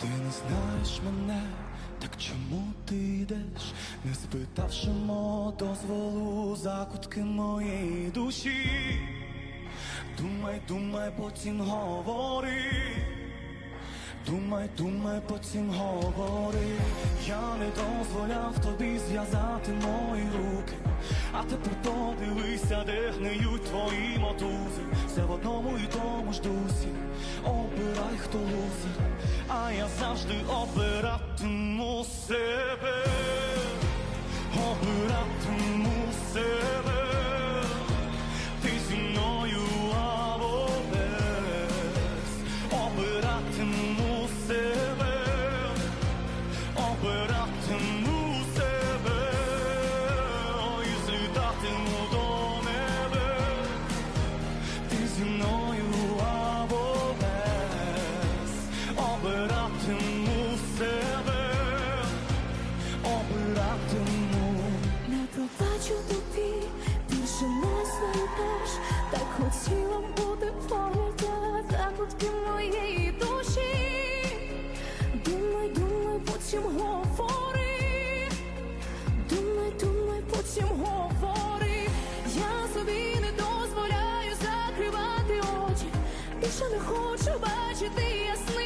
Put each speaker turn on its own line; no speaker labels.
Ти не знаєш мене, так чому ти йдеш, не спитавши мого дозволу закутки моєї душі. Думай, думай, потім говори. Думай, думай, потім говори. Я не дозволяв тобі зв'язати мої руки. А тепер подивися, де гниють твої мотузи. Все в одному і тому ж дусі. Обирай, хто лузер, а я завжди обиратиму себе.
Закутки моєї душі. Думай, думай, потім говори. Думай, думай, потім говори. Я собі не дозволяю закривати очі. Більше не хочу бачити ясни